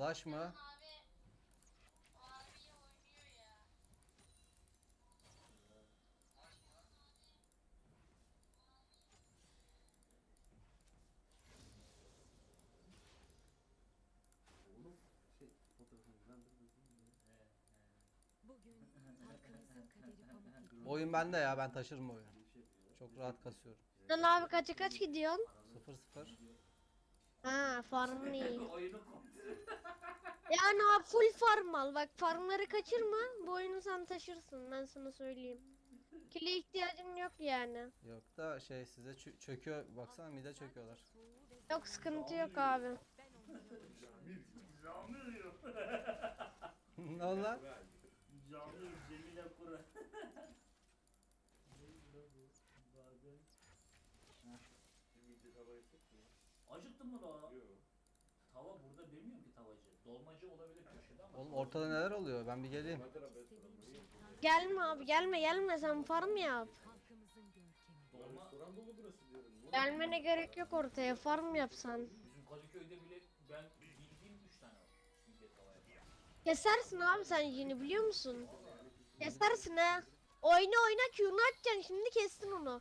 Flash mı? Abi abiye oynuyor ya. Oğlum şey Bugün halkımızın kaderi pamuk. Bu oyun bende ya ben taşırım oyunu. şey. Çok rahat kasıyorum. Lan abi kaça kaç gidiyorsun? 0-0. Ha farmın iyi. Oyunu. Yani full farm al. Bak farmları kaçırma. Bu oyunu sen taşırsın ben sana söyleyeyim. Kile ihtiyacın yok yani. Yok da şey size çö- çöküyor. Baksana mide çöküyorlar. Yok sıkıntı yok abi. Canlı yiyor. ne oldu lan? Canlı mı la? Yok. Tava burada demiyorum ki tavacı. Dolmacı olabilir köşede ama. Oğlum ortada neler oluyor? Ben bir geleyim. Gelme abi gelme gelme sen farm yap. Halkımızın görkemi. Dolma Restoran dolu burası diyorum. Ne Gelmene gerek yok ortaya farm yapsan. bizim Kadıköy'de bile ben bildiğim 3 tane var. Simge tava yapan. Kesersin abi sen yeni biliyor musun? Kesersin ha. Oyna oyna Q'nu açacaksın şimdi kestin onu.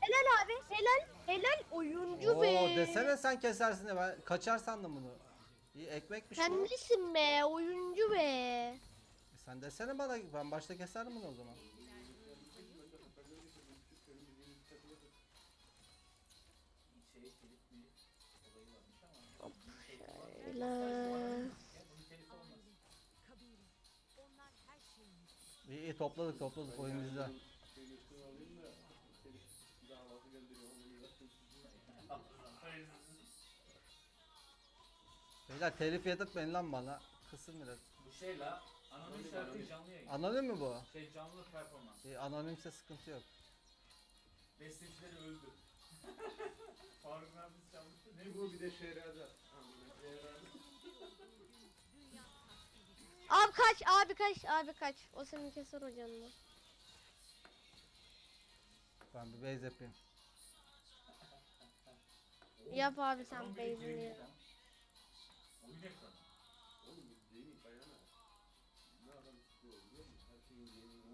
Helal abi helal helal oyuncu Oo be. desene sen kesersin de ben kaçar sandım bunu. İyi ekmekmiş bu. Sen nesin be oyuncu be. E sen desene bana ben başta keserdim bunu o zaman. Şeyimiz. İyi, iyi topladık topladık oyun bizde. Beyler telif yedirtmeyin lan bana. Kısın biraz. Bu şey la. Anonim şarkı canlı yayın. Anonim mi bu? Şey canlı performans. İyi, anonimse sıkıntı yok. Bestecileri öldü. Faruk abi çalmıştı. Ne bu bir de Şehrazat. Şehrazat. Abi kaç abi kaç abi kaç. O seni keser o canını. Ben bir base yapayım. Her şeyin gaming.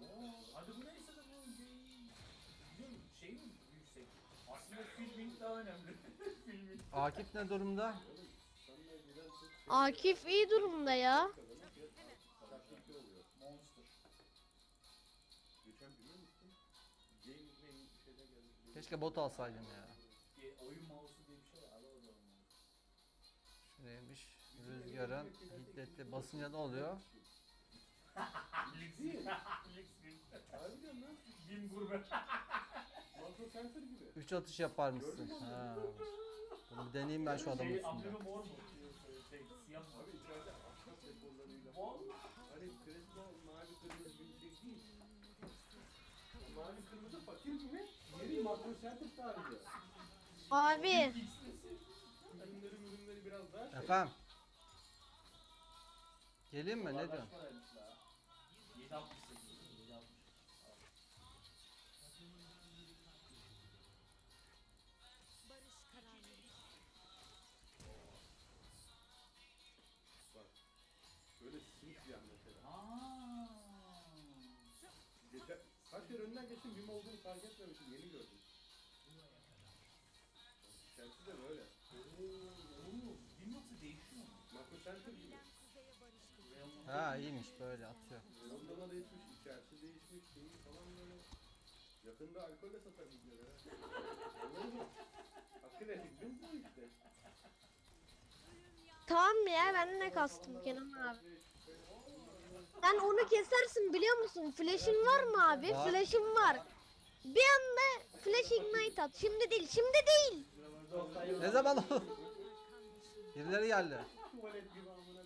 Oo, hadi bu neyse de bu? Şey mi yüksek? Aslında filming daha önemli. Akif ne durumda? Akif iyi durumda ya. Keşke bot alsaydım ya. Şuraymış. Rüzgarın hiddetli basınca ne oluyor? Lix. Lix bin. Harbi diyorum lan. Bin gurbe. Makro center gibi. 3 atış yapar mısın? Ha. Bunu bir deneyeyim ben şu adamın Şey, üstünde. amblemi mor mu? Şey, siyah mı? Abi içeride. Hani klasik o mavi kırmızı bir şey değil. Mavi kırmızı fakir gibi. Yeri makro center tarzı. Abi Efendim? Geleyim mi? Ne diyorsun? kaç paraymış la? 768. 760. Barış kararları. Bak. Böyle simsiyah mesela. Aaa. Geçen, kaç kere önünden geçtim BİM olduğunu fark etmemişim. Yeni gördüm. İçerisi de böyle. Oğlum, bin yoksa değişiyor mu? Makro center gibi. Ha iyiymiş böyle atıyor. Reyonda da değişmiş, içerisi değişmiş, şeyi falan böyle. Yakında alkolle satar gidiyor ha. Anladın mı? Hakkı değil mi bu işte? tamam ya ben ne kastım Kenan abi. Sen onu kesersin biliyor musun? Flash'in var mı abi? Var. Flash'in var. Bir anda flash ignite at. Şimdi değil, şimdi değil. Ne zaman oldu? Birileri geldi. Tuvalet gibi amına.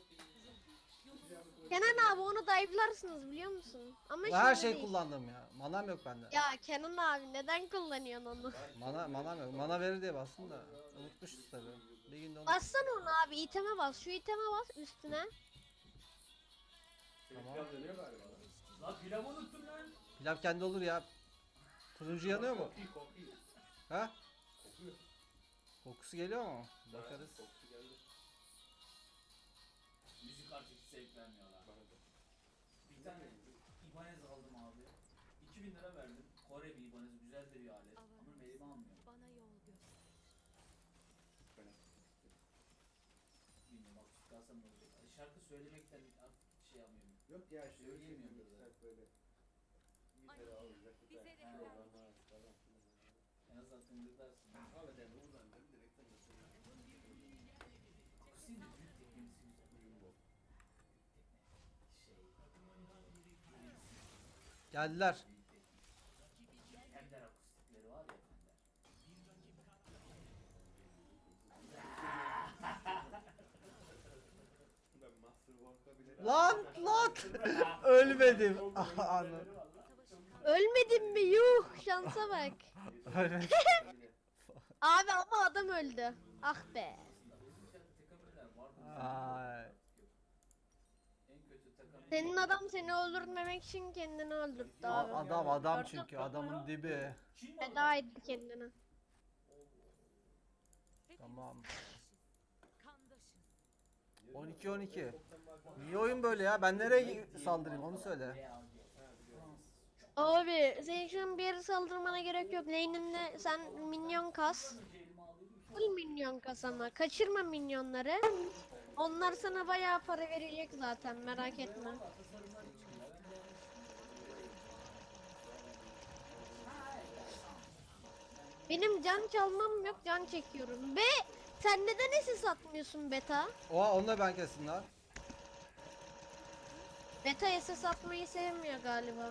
Kenan abi onu dive'larsınız biliyor musun? Ama Her şimdi şey değil. kullandım ya. Manam yok bende. Ya Kenan abi neden kullanıyorsun onu? Mana manam yok. Mana verir diye bastım da. Unutmuşuz tabii. Bir günde unut. Bassana onu abi iteme bas. Şu iteme bas üstüne. Tamam. Tamam. dönüyor galiba. Lan pilav unuttum lan. Pilav kendi olur ya. Turuncu yanıyor mu? Kokuyor, kokuyor. Ha? Kokuyor. Kokusu geliyor mu? Bakarız. Kokusu. Artık artık zevk vermiyorlar. Bir tane Ibanez aldım abi. 2000 lira verdim. Kore bir Ibanez güzel de bir alet. Ama elime almıyor. Bana yol göster. Bilmiyorum bak çıkarsam ne olacak. Ay, Şarkı söylemekten artık şey yapmıyorum. Yok ya şey Söyleyemiyorum da. saat böyle. Gitarı alacak. Bize de helal olsun. En azından tıngırdarsın. Ahmet Emre buradan dedim direkten götürdüm. Akusinin de büyük teknemesi güzel. Uyum bu. Şey. Geldiler. Ender akustikleri var ya Ender. Ben Master Walk'a bile... Lan lan. Ölmedim. Ölmedin mi? Yuh şansa bak. Ölmedim. Abi ama adam öldü. Ah be. Ay. Senin adam seni öldürmemek için kendini öldürttü A- abi. Adam adam çünkü adamın dibi. Feda etti kendini. Tamam. Kandaşız. 12-12. Niye oyun böyle ya? Ben nereye saldırayım onu söyle. Abi senin an bir yere saldırmana gerek yok. Lane'inde sen minyon kas. Full minyon kas ama. Kaçırma minyonları. Onlar sana bayağı para verecek zaten merak etme. Benim can çalmam yok can çekiyorum. Ve sen neden SS atmıyorsun beta? Oha onu da ben kestim lan. Beta SS atmayı sevmiyor galiba.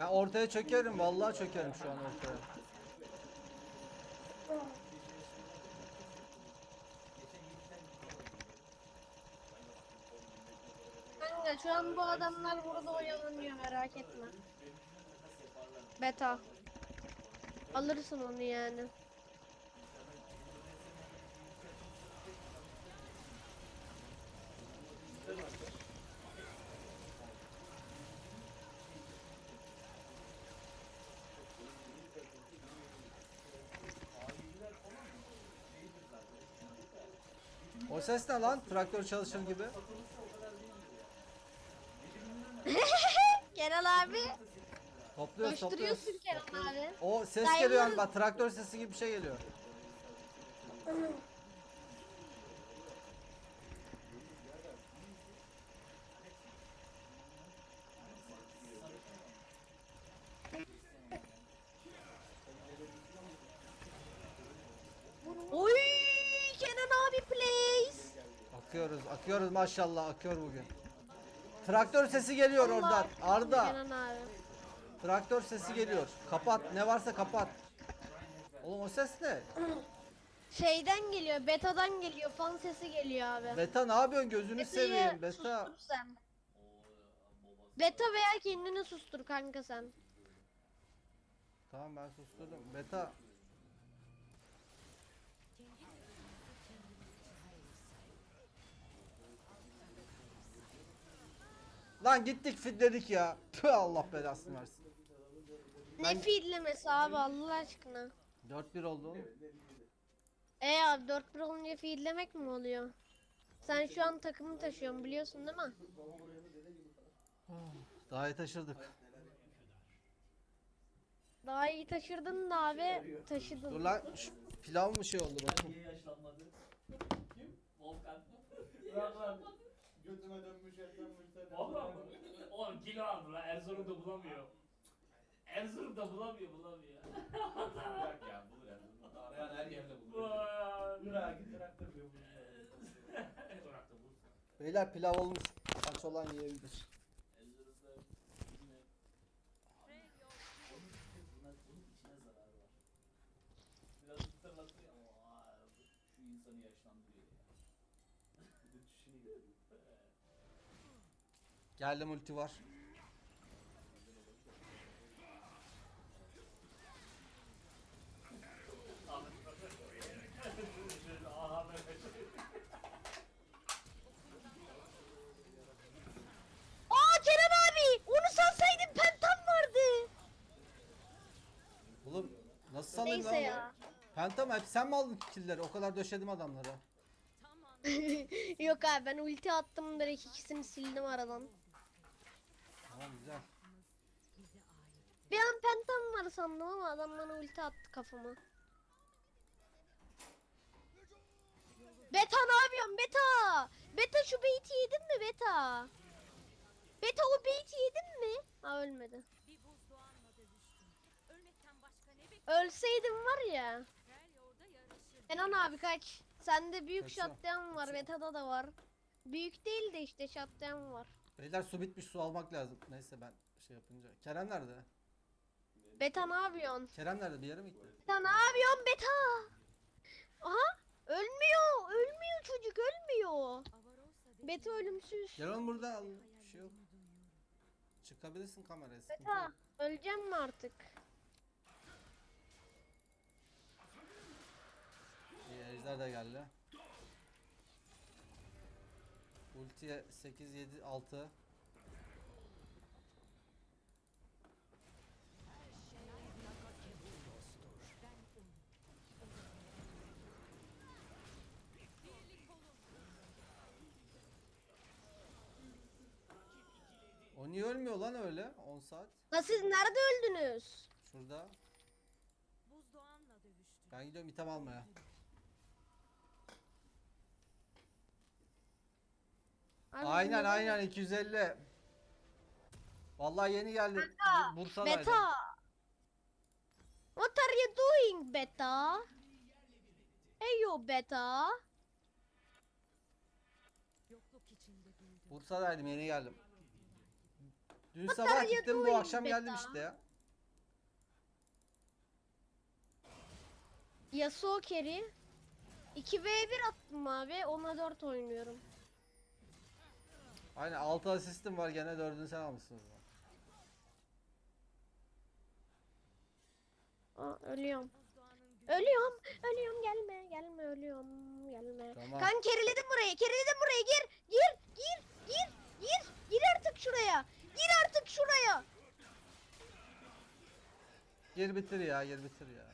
Ben ortaya çökerim vallahi çökerim şu an ortaya. Kanka şu an bu adamlar burada oyalanıyor merak etme. Beta. Alırsın onu yani. O ses ne lan? Traktör çalışır gibi. Kenan abi. Topluyoruz topluyoruz. Koşturuyorsun abi. O ses Diamond- geliyor yani bak traktör sesi gibi bir şey geliyor. Oy Kenan abi plays. Akıyoruz akıyoruz maşallah akıyor bugün. Traktör sesi geliyor oradan. Arda. Kenan abi. Traktör sesi geliyor. Kapat ne varsa kapat. Oğlum o ses ne? Şeyden geliyor, betadan geliyor, fan sesi geliyor abi. Beta ne yapıyorsun gözünü Beta'yı seveyim beta. sustur sen. Beta veya kendini sustur kanka sen. Tamam ben susturdum. Beta. Lan gittik fitledik ya. Tüh Allah belasını versin. Ne feedlemesi abi Allah aşkına. 4-1 oldu. E abi 4-1 olunca feedlemek mi oluyor? Sen şu an takımı taşıyorsun biliyorsun değil mi? Daha iyi taşırdık. Daha iyi taşırdın da abi taşıdın. Dur lan şu pilav mı şey oldu bakayım. Niye yaşlanmadı? Kim? Volkan. Bırak lan. Götüme dönmüş yaşlanmışlar. Valla mı? Oğlum kilo aldı lan Erzurum'da bulamıyor. Erzurum'da bulamıyor bulamıyor. Bırak ya bulur ya. Arayan her yerde bulur. Vay. Bırak git bir bulur. Irak'ta bu. Beyler pilav olmuş. Aç olan yiyebilir. Erzurum'da yine onun bunlar bunun içine zararı var. Biraz hatırlatıyor ama vay, şu insanı yaşlandırıyor ya. Bir de çişini götürüyor. Geldi multi var. Aa Kenan abi onu salsaydın pentam vardı. Oğlum nasıl salayım Neyse lan? ya. Ben Penta mı? Hep sen mi aldın killleri? O kadar döşedim adamları. Yok abi ben ulti attım direkt ikisini sildim aradan. Tamam güzel. Bir an pentam var sandım ama adam bana ulti attı kafama. Beta ne yapıyorsun Beta? Beta şu beyti yedin mi Beta? Beta o beyti yedin mi? Ha ölmedi. Bir buzdoğanla dövüştüm. Ölmekten başka ne bekler Ölseydim var ya. orada yarışır. Kenan abi kaç. Sende büyük Kaçıyorum. shutdown var. Beta'da da var. Büyük değil de işte shutdown var. Beyler su bitmiş su almak lazım. Neyse ben şey yapınca. Kerem nerede? Beta ne yapıyorsun? Kerem nerede? Bir yere mi gitti? Beta ne yapıyorsun Beta? Aha ölmüyor. Ölmüyor çocuk ölmüyor. Beta ölümsüz. Gel oğlum buradan al. Bir şey yok. Çıkabilirsin kameraya. sıkıntı Beta yok. öleceğim mi artık? İyi ejder de geldi. Ultiye 8 7 6. O niye ölmüyor lan öyle 10 saat? La siz nerede öldünüz? Şurada. buzdoğanla dövüştüm. Ben gidiyorum item almaya. Aynen aynen 250. Vallahi yeni geldi. Kanka, Bu- Bursa'daydım. Beta. What are you doing Beta? Hey yo Beta. Bursa'daydım yeni geldim. Dün are sabah gittim bu akşam geldim Beta? işte ya. Yasuo carry. 2v1 attım abi. Ona 4 oynuyorum. Aynen 6 asistim var gene 4'ünü sen almışsın o zaman. Aa, ölüyorum. Ölüyorum. Ölüyorum gelme. Gelme ölüyorum. Gelme. Tamam. Kan keriledim burayı. Keriledim burayı. Gir. Gir. Gir. Gir. Gir. Gir artık şuraya. Gir artık şuraya. Gir bitir ya gir bitir ya.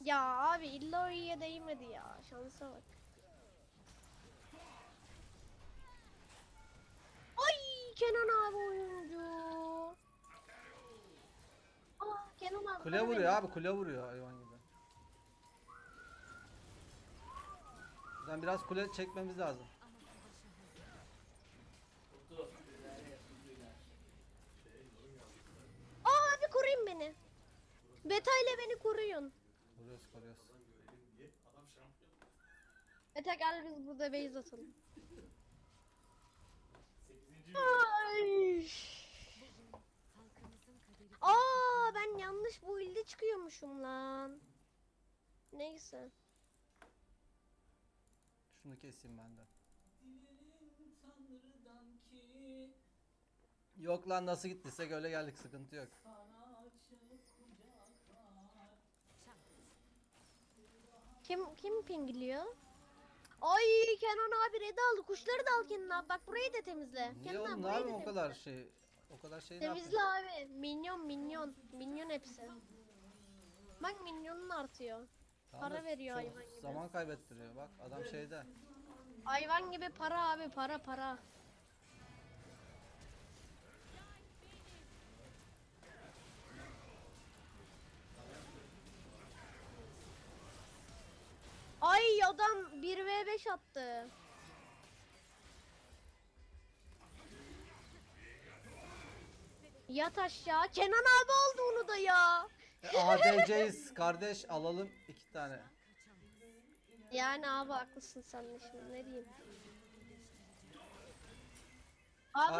Ya abi illa o iyiye değmedi ya. Şansa bak. Ay Kenan abi oyuncu. Aa Kenan abi. Kule vuruyor abi kule vuruyor hayvan gibi. Buradan biraz kule çekmemiz lazım. Aa abi koruyun beni. Beta ile beni koruyun. Vuruyoruz koruyoruz. Beta gel biz burada base atalım. 8. Ay. Aa ben yanlış bu ilde çıkıyormuşum lan. Neyse. Şunu keseyim ben de. Yok lan nasıl gittiysek öyle geldik sıkıntı yok. Kim kim pingliyor? Ay Kenan abi red aldı. Kuşları da al Kenan abi. Bak burayı da temizle. Niye Kenan abi oğlum ne da yapayım o temizle. kadar şey? O kadar şey ne? Temizle abi. Minyon minyon. Minyon hepsi. Bak minyonun artıyor. Tamam para veriyor çok hayvan gibi. Zaman kaybettiriyor bak adam şeyde. Hayvan gibi para abi para para. Ay adam 1v5 attı. Yat aşağı. Kenan abi aldı onu da ya. E, ADC'yiz kardeş alalım iki tane. Yani abi haklısın sen de şimdi ne diyeyim. Abi